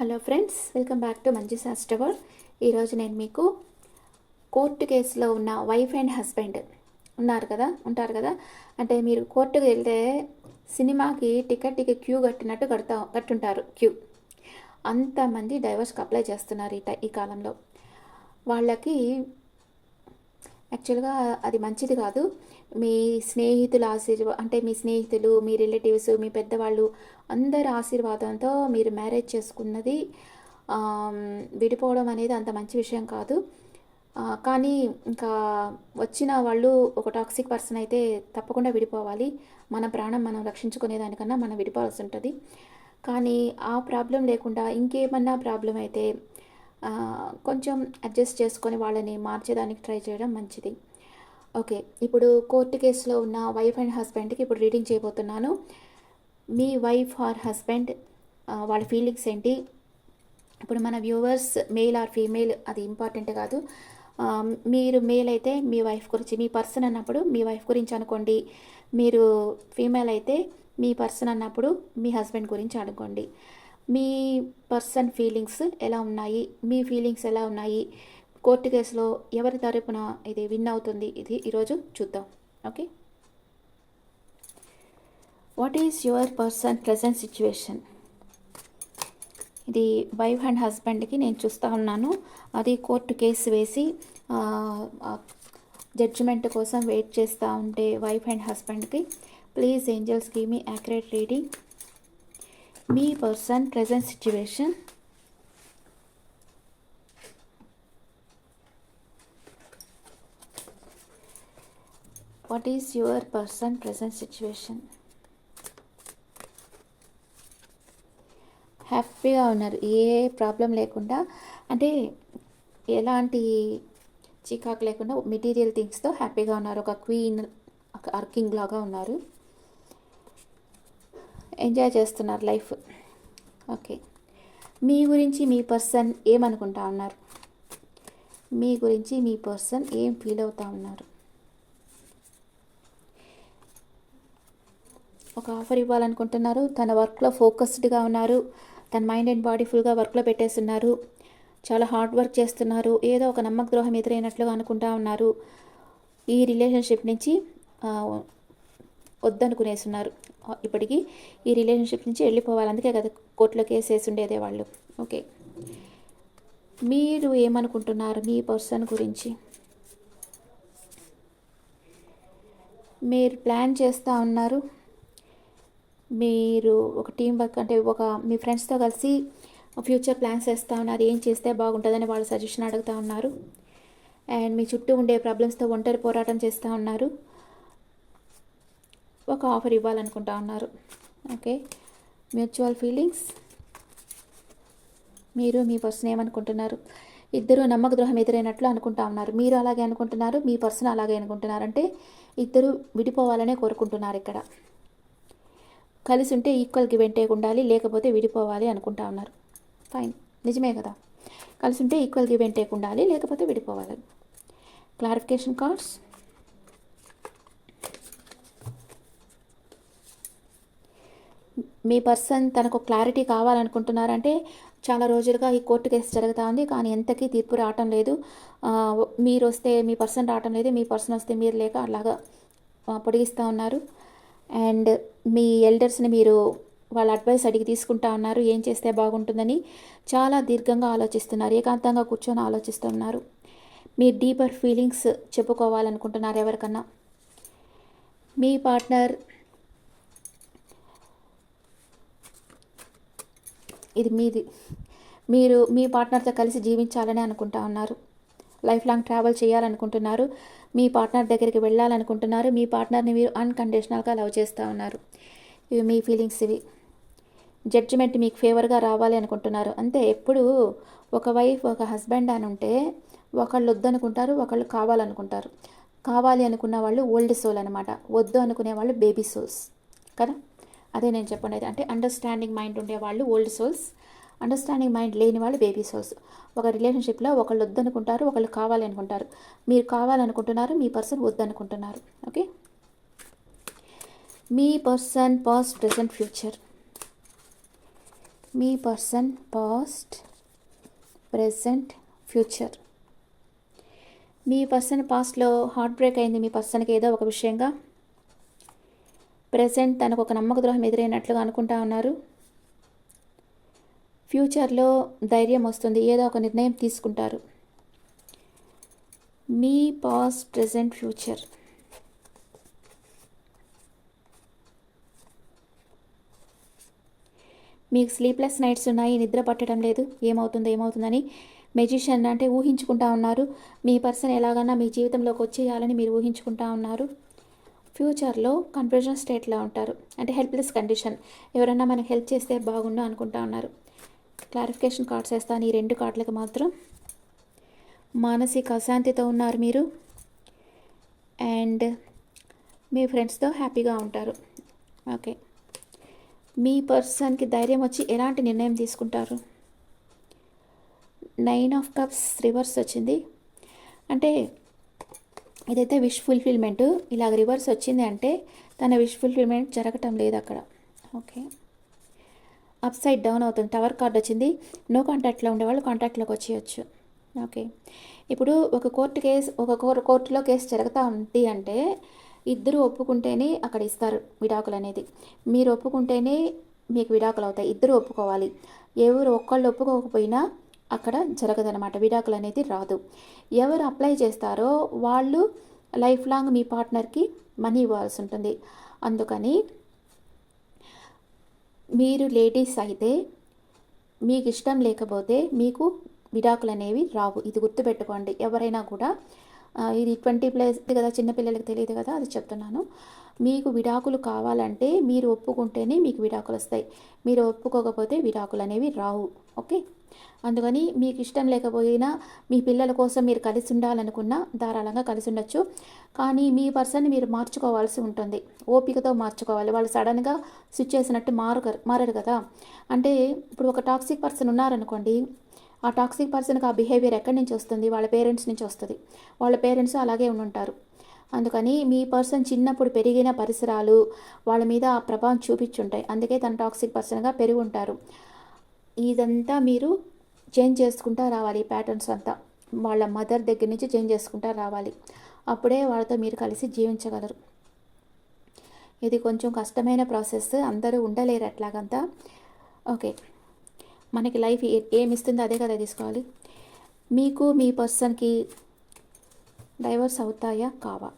Hello friends welcome back to Manju శాస్ట్రవర్ ఈరోజు నేను మీకు కోర్టు కేసులో ఉన్న వైఫ్ అండ్ హస్బెండ్ ఉన్నారు కదా ఉంటారు కదా? అంటే మీరు కోర్టుకు వెళ్తే సినిమాకి టికెట్కి క్యూ కట్టినట్టు కడతా కట్టుంటారు క్యూ. అంతమంది డైవర్స్కి అప్లై చేస్తున్నారు ఈ ఈ కాలంలో. వాళ్ళకి యాక్చువల్గా అది మంచిది కాదు. మీ స్నేహితుల ఆశీర్వా అంటే మీ స్నేహితులు మీ రిలేటివ్స్ మీ పెద్దవాళ్ళు అందరి ఆశీర్వాదంతో మీరు మ్యారేజ్ చేసుకున్నది విడిపోవడం అనేది అంత మంచి విషయం కాదు. కానీ ఇంకా వచ్చిన వాళ్ళు ఒక టాక్సిక్ పర్సన్ అయితే తప్పకుండా విడిపోవాలి. మన ప్రాణం మనం రక్షించుకునేదానికన్నా మనం విడిపోవాల్సి ఉంటుంది. కానీ ఆ ప్రాబ్లం లేకుండా ఇంకేమన్నా ప్రాబ్లం అయితే కొంచెం అడ్జస్ట్ చేసుకొని వాళ్ళని మార్చేదానికి ట్రై చేయడం మంచిది. ఓకే ఇప్పుడు కోర్టు కేసులో ఉన్న వైఫ్ అండ్ హస్బెండ్కి ఇప్పుడు రీడింగ్ చేయబోతున్నాను. మీ వైఫ్ ఆర్ హస్బెండ్ వాళ్ళ ఫీలింగ్స్ ఏంటి? ఇప్పుడు మన వ్యూవర్స్ మేల్ ఆర్ ఫీమేల్ అది ఇంపార్టెంట్ కాదు. మీరు మేల్ అయితే మీ వైఫ్ గురించి మీ పర్సన్ అన్నప్పుడు మీ వైఫ్ గురించి అనుకోండి. మీరు ఫీమేల్ అయితే మీ పర్సన్ అన్నప్పుడు మీ హస్బెండ్ గురించి అనుకోండి. మీ పర్సన్ ఫీలింగ్స్ ఎలా ఉన్నాయి? మీ ఫీలింగ్స్ ఎలా ఉన్నాయి? కోర్టు కేసులో ఎవరి తరపున ఇది విన్ అవుతుంది? ఇది ఈరోజు చూద్దాం. Okay? What is your person present situation ఇది వైఫ్ అండ్ హస్బెండ్కి నేను చూస్తూ ఉన్నాను. అది కోర్టు కేసు వేసి జడ్జిమెంట్ కోసం వెయిట్ చేస్తూ ఉంటే వైఫ్ అండ్ హస్బెండ్కి please angels give me accurate reading me person present situation? What is your person present situation హ్యాపీగా ఉన్నారు. ఏ ప్రాబ్లం లేకుండా అంటే ఎలాంటి చికాకు లేకుండా మెటీరియల్ థింగ్స్తో హ్యాపీగా ఉన్నారు. ఒక క్వీన్ ఒక అర్కింగ్ లాగా ఉన్నారు. ఎంజాయ్ చేస్తున్నారు లైఫ్. ఓకే. మీ గురించి మీ పర్సన్ ఏమనుకుంటా ఉన్నారు? మీ గురించి మీ పర్సన్ ఏం ఫీల్ అవుతా ఉన్నారు? ఒక ఆఫర్ ఇవ్వాలనుకుంటున్నారు. తన వర్క్లో ఫోకస్డ్గా ఉన్నారు. తన మైండ్ అండ్ బాడీ ఫుల్గా వర్క్లో పెట్టేస్తున్నారు. చాలా హార్డ్ వర్క్ చేస్తున్నారు. ఏదో ఒక నమ్మక ద్రోహం ఎదురైనట్లుగా అనుకుంటా ఉన్నారు. ఈ రిలేషన్షిప్ నుంచి వద్దనుకునేస్తున్నారు. ఇప్పటికీ ఈ రిలేషన్షిప్ నుంచి వెళ్ళిపోవాలి. అందుకే కదా కోర్టులో కేసు వేసి ఉండేదే వాళ్ళు. ఓకే. మీరు ఏమనుకుంటున్నారు మీ పర్సన్ గురించి? మీరు ప్లాన్ చేస్తూ ఉన్నారు. మీరు ఒక టీం వర్క్ అంటే ఒక మీ ఫ్రెండ్స్తో కలిసి ఫ్యూచర్ ప్లాన్స్ వేస్తూ ఉన్నారు. ఏం చేస్తే బాగుంటుందని వాళ్ళు సజెషన్ అడుగుతూ ఉన్నారు. అండ్ మీ చుట్టూ ఉండే ప్రాబ్లమ్స్తో ఒంటరి పోరాటం చేస్తూ ఉన్నారు. ఒక ఆఫర్ ఇవ్వాలనుకుంటా ఉన్నారు. ఓకే. Mutual feelings. మీరు మీ పర్సన్ ఏమనుకుంటున్నారు? ఇద్దరు నమ్మక ద్రోహం ఎదురైనట్లు అనుకుంటా ఉన్నారు. మీరు అలాగే అనుకుంటున్నారు మీ పర్సన్ అలాగే అనుకుంటున్నారు. అంటే ఇద్దరు విడిపోవాలనే కోరుకుంటున్నారు ఇక్కడ. కలిసి ఉంటే ఈక్వల్ గివ్ అండ్ టేక్ ఉండాలి లేకపోతే విడిపోవాలి అనుకుంటా ఉన్నారు. ఫైన్. నిజమే కదా. కలిసి ఉంటే ఈక్వల్ గివ్ అండ్ టేక్ ఉండాలి లేకపోతే విడిపోవాలి. Clarification cards. మీ పర్సన్ తనకు క్లారిటీ కావాలనుకుంటున్నారంటే చాలా రోజులుగా ఈ కోర్టు కేసు జరుగుతూ ఉంది. కానీ ఎంతకీ తీర్పు రావటం లేదు. మీరు వస్తే మీ పర్సన్ రావటం లేదు. మీ పర్సన్ వస్తే మీరు లేక అలాగా పొడిగిస్తూ ఉన్నారు. అండ్ మీ ఎల్డర్స్ని మీరు వాళ్ళ అడ్వైస్ అడిగి తీసుకుంటా ఉన్నారు. ఏం చేస్తే బాగుంటుందని చాలా దీర్ఘంగా ఆలోచిస్తున్నారు. ఏకాంతంగా కూర్చొని ఆలోచిస్తున్నారు మీ డీపర్ ఫీలింగ్స్ చెప్పుకోవాలనుకుంటున్నారు ఎవరికన్నా. మీ పార్ట్నర్ ఇది మీది. మీరు మీ పార్ట్నర్తో కలిసి జీవించాలని అనుకుంటా ఉన్నారు. లైఫ్ లాంగ్ ట్రావెల్ చేయాలనుకుంటున్నారు. మీ పార్ట్నర్ దగ్గరికి వెళ్ళాలనుకుంటున్నారు. మీ పార్ట్నర్ని మీరు అన్కండిషనల్గా లవ్ చేస్తూ ఉన్నారు. ఇవి మీ ఫీలింగ్స్ ఇవి. జడ్జిమెంట్ మీకు ఫేవర్గా రావాలి అనుకుంటున్నారు. అంతే ఎప్పుడు ఒక వైఫ్ ఒక హస్బెండ్ అని ఉంటే ఒకళ్ళు వద్దనుకుంటారు ఒకళ్ళు కావాలనుకుంటారు. కావాలి అనుకున్న వాళ్ళు ఓల్డ్ సోల్ అనమాట వద్దు అనుకునే వాళ్ళు బేబీ సోల్స్. కదా? అదే నేను చెప్పండి అంటే అండర్స్టాండింగ్ మైండ్ ఉండే వాళ్ళు ఓల్డ్ సోల్స్ అండర్స్టాండింగ్ మైండ్ లేని వాళ్ళు బేబీ సోల్స్ ఒక రిలేషన్షిప్లో ఒకళ్ళు వద్దనుకుంటారు ఒకళ్ళు కావాలనుకుంటారు. మీరు కావాలనుకుంటున్నారు మీ పర్సన్ వద్దనుకుంటున్నారు ఓకే మీ పర్సన్ పాస్ట్ ప్రజెంట్ ఫ్యూచర్ మీ పర్సన్ పాస్ట్ ప్రెసెంట్ ఫ్యూచర్ మీ పర్సన్ పాస్ట్లో హార్ట్ బ్రేక్ అయింది మీ పర్సన్కి ఏదో ఒక విషయంగా ప్రెసెంట్ తనకు ఒక నమ్మక ద్రోహం ఎదురైనట్లుగా అనుకుంటా ఉన్నారు. ఫ్యూచర్లో ధైర్యం వస్తుంది. ఏదో ఒక నిర్ణయం తీసుకుంటారు. మీ పాస్ట్ ప్రజెంట్ ఫ్యూచర్. మీకు స్లీప్లెస్ నైట్స్ ఉన్నాయి. నిద్ర పట్టడం లేదు. ఏమవుతుందో? ఏమవుతుందని మెజిషియన్ అంటే ఊహించుకుంటా ఉన్నారు. మీ పర్సన్ ఎలాగన్నా మీ జీవితంలోకి వచ్చేయాలని మీరు ఊహించుకుంటా ఉన్నారు. ఫ్యూచర్లో కన్ఫ్యూజన్ స్టేట్లో ఉంటారు. అంటే హెల్ప్లెస్ కండిషన్ ఎవరన్నా మనకు హెల్ప్ చేస్తే బాగుండు అనుకుంటా ఉన్నారు. క్లారిఫికేషన్ కార్డ్స్ వేస్తాను ఈ రెండు కార్డులకు మాత్రం మానసిక అశాంతితో ఉన్నారు మీరు. అండ్ మీ ఫ్రెండ్స్తో హ్యాపీగా ఉంటారు. ఓకే. మీ పర్సన్కి ధైర్యం వచ్చి ఎలాంటి నిర్ణయం తీసుకుంటారు? నైన్ ఆఫ్ కప్స్ రివర్స్ వచ్చింది. అంటే ఇదైతే విష్ ఫుల్ఫిల్మెంట్ ఇలాగ రివర్స్ వచ్చింది అంటే తన విష్ ఫుల్ఫిల్మెంట్ జరగటం లేదు అక్కడ. ఓకే అప్ సైడ్ డౌన్ అవుతుంది. టవర్ కార్డ్ వచ్చింది. నో కాంటాక్ట్లో ఉండేవాళ్ళు కాంటాక్ట్లోకి వచ్చేయచ్చు. ఓకే ఇప్పుడు ఒక కోర్టు కేసు ఒక కోర్ కోర్టులో కేసు జరుగుతూ ఉంది అంటే ఇద్దరు ఒప్పుకుంటేనే అక్కడ ఇస్తారు విడాకులు అనేది. మీరు ఒప్పుకుంటేనే మీకు విడాకులు అవుతాయి. ఇద్దరు ఒప్పుకోవాలి. ఎవరు ఒక్కళ్ళు ఒప్పుకోకపోయినా అక్కడ జరగదనమాట విడాకులు అనేది రాదు. ఎవరు అప్లై చేస్తారో వాళ్ళు లైఫ్ లాంగ్ మీ పార్ట్నర్కి మనీ ఇవ్వాల్సి ఉంటుంది. అందుకని మీరు లేడీస్ అయితే మీకు ఇష్టం లేకపోతే మీకు విడాకులు అనేవి రావు. ఇది గుర్తుపెట్టుకోండి. ఎవరైనా కూడా ఇది ట్వంటీ ప్లస్ కదా చిన్నపిల్లలకి తెలియదు కదా అది చెప్తున్నాను. మీకు విడాకులు కావాలంటే మీరు ఒప్పుకుంటేనే మీకు విడాకులు వస్తాయి. మీరు ఒప్పుకోకపోతే విడాకులు అనేవి రావు. ఓకే? అందుకని మీకు ఇష్టం లేకపోయినా మీ పిల్లల కోసం మీరు కలిసి ఉండాలనుకున్నా ధారాళంగా కలిసి ఉండొచ్చు. కానీ మీ పర్సన్ని మీరు మార్చుకోవాల్సి ఉంటుంది. ఓపికతో మార్చుకోవాలి. వాళ్ళు సడన్గా స్విచ్ చేసినట్టు మారు మారరు కదా. అంటే ఇప్పుడు ఒక టాక్సిక్ పర్సన్ ఉన్నారనుకోండి ఆ టాక్సిక్ పర్సన్కి ఆ బిహేవియర్ ఎక్కడి నుంచి వస్తుంది? వాళ్ళ పేరెంట్స్ నుంచి వస్తుంది. వాళ్ళ పేరెంట్స్ అలాగే ఉండుంటారు. అందుకని మీ పర్సన్ చిన్నప్పుడు పెరిగిన పరిసరాలు వాళ్ళ మీద ఆ ప్రభావం చూపించుంటాయి. అందుకే తన టాక్సిక్ పర్సన్గా పెరిగి ఉంటారు ఇదంతా మీరు చేంజ్ చేసుకుంటా రావాలి. ఈ ప్యాటర్న్స్ అంతా వాళ్ళ మదర్ దగ్గర నుంచి చేంజ్ చేసుకుంటా రావాలి. అప్పుడే వాళ్ళతో మీరు కలిసి జీవించగలరు. ఇది కొంచెం కష్టమైన ప్రాసెస్ అందరూ ఉండలేరు అట్లాగంతా. ఓకే మనకి లైఫ్ ఏ- ఏమి ఇస్తుందో అదే కదా తీసుకోవాలి. మీకు మీ పర్సన్కి డైవర్స్ అవుతాయా? కావా.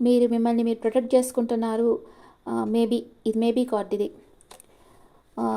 మీరు మిమ్మల్ని మీరు ప్రొటెక్ట్ చేసుకుంటున్నారు. మేబీ ఇది మేబీ కార్డ్ ఇది.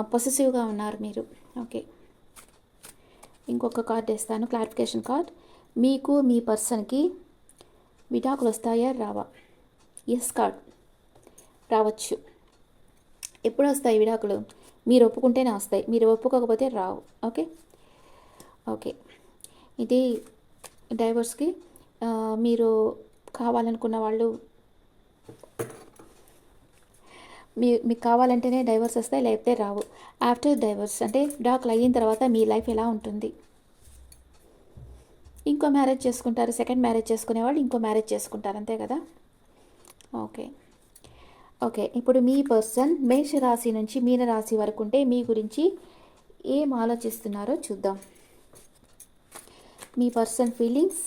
పొసెసివ్గా ఉన్నారు మీరు. ఓకే. ఇంకొక కార్డ్ వేస్తాను. Clarification card. మీకు మీ పర్సన్కి విడాకులు వస్తాయా? రావా. ఎస్ కార్డ్ రావచ్చు. ఎప్పుడు వస్తాయి విడాకులు? మీరు ఒప్పుకుంటేనే వస్తాయి మీరు ఒప్పుకోకపోతే రావు. ఓకే? ఓకే. ఇది డైవర్స్కి. మీరు కావాలనుకున్న వాళ్ళు మీ మీకు కావాలంటేనే డైవర్స్ వస్తాయి లేకపోతే రావు. ఆఫ్టర్ డైవర్స్ అంటే డాక్లు అయిన తర్వాత మీ లైఫ్ ఎలా ఉంటుంది? ఇంకో మ్యారేజ్ చేసుకుంటారు. సెకండ్ మ్యారేజ్ చేసుకునే వాళ్ళు ఇంకో మ్యారేజ్ చేసుకుంటారు. అంతే కదా? ఓకే. ఓకే ఇప్పుడు మీ పర్సన్ మేషరాశి నుంచి మీనరాశి వరకు ఉంటే మీ గురించి ఏం ఆలోచిస్తున్నారో చూద్దాం. మీ పర్సన్ ఫీలింగ్స్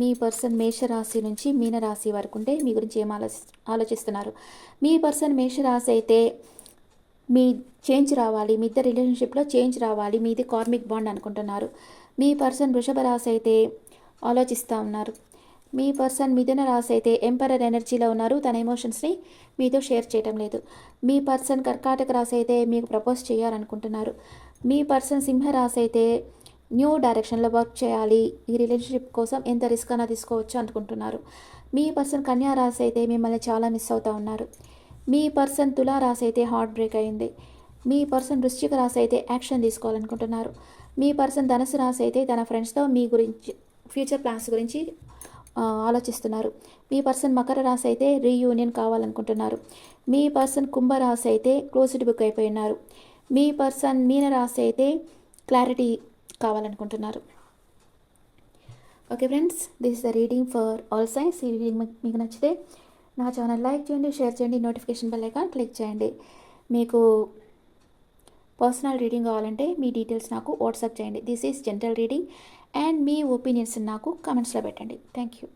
మీ పర్సన్ మేషరాశి నుంచి మీనరాశి వరకు ఉంటే మీ గురించి ఏం ఆలోచి ఆలోచిస్తున్నారు? మీ పర్సన్ మేషరాశి అయితే మీ చేంజ్ రావాలి మీ ఇద్దరు రిలేషన్షిప్లో చేంజ్ రావాలి మీది కార్మిక్ బాండ్ అనుకుంటున్నారు. మీ పర్సన్ వృషభ రాశి అయితే ఆలోచిస్తూ ఉన్నారు. మీ పర్సన్ మిథున రాశి అయితే ఎంపరర్ ఎనర్జీలో ఉన్నారు తన ఎమోషన్స్ని మీతో షేర్ చేయటం లేదు. మీ పర్సన్ కర్కాటక రాశి అయితే మీకు ప్రపోజ్ చేయాలనుకుంటున్నారు. మీ పర్సన్ సింహ రాశి అయితే న్యూ డైరెక్షన్లో వర్క్ చేయాలి ఈ రిలేషన్షిప్ కోసం ఎంత రిస్క్ అయినా తీసుకోవచ్చు అనుకుంటున్నారు. మీ పర్సన్ కన్యా రాశి అయితే మిమ్మల్ని చాలా మిస్ అవుతూ ఉన్నారు. మీ పర్సన్ తులా రాశి అయితే హార్ట్ బ్రేక్ అయింది. మీ పర్సన్ వృశ్చిక రాశి అయితే యాక్షన్ తీసుకోవాలనుకుంటున్నారు. మీ పర్సన్ ధనుసు రాశి అయితే తన ఫ్రెండ్స్తో మీ గురించి ఫ్యూచర్ ప్లాన్స్ గురించి ఆలోచిస్తున్నారు. మీ పర్సన్ మకర రాశి అయితే రీయూనియన్ కావాలనుకుంటున్నారు. మీ పర్సన్ కుంభ రాశి అయితే క్లోజ్డ్ బుక్ అయిపోయి ఉన్నారు మీ పర్సన్ మీన రాశి అయితే క్లారిటీ కావాలనుకుంటున్నారు. Okay friends this the reading for all signs ఈ రీడింగ్ మీకు- మీకు నచ్చితే నా ఛానల్ లైక్ చేయండి షేర్ చేయండి నోటిఫికేషన్ బెల్ ఐకాన్ క్లిక్ చేయండి. మీకు పర్సనల్ రీడింగ్ కావాలంటే మీ డీటెయిల్స్ నాకు వాట్సాప్ చేయండి. This is general reading and me opinions నాకు కామెంట్స్లో పెట్టండి. Thank you.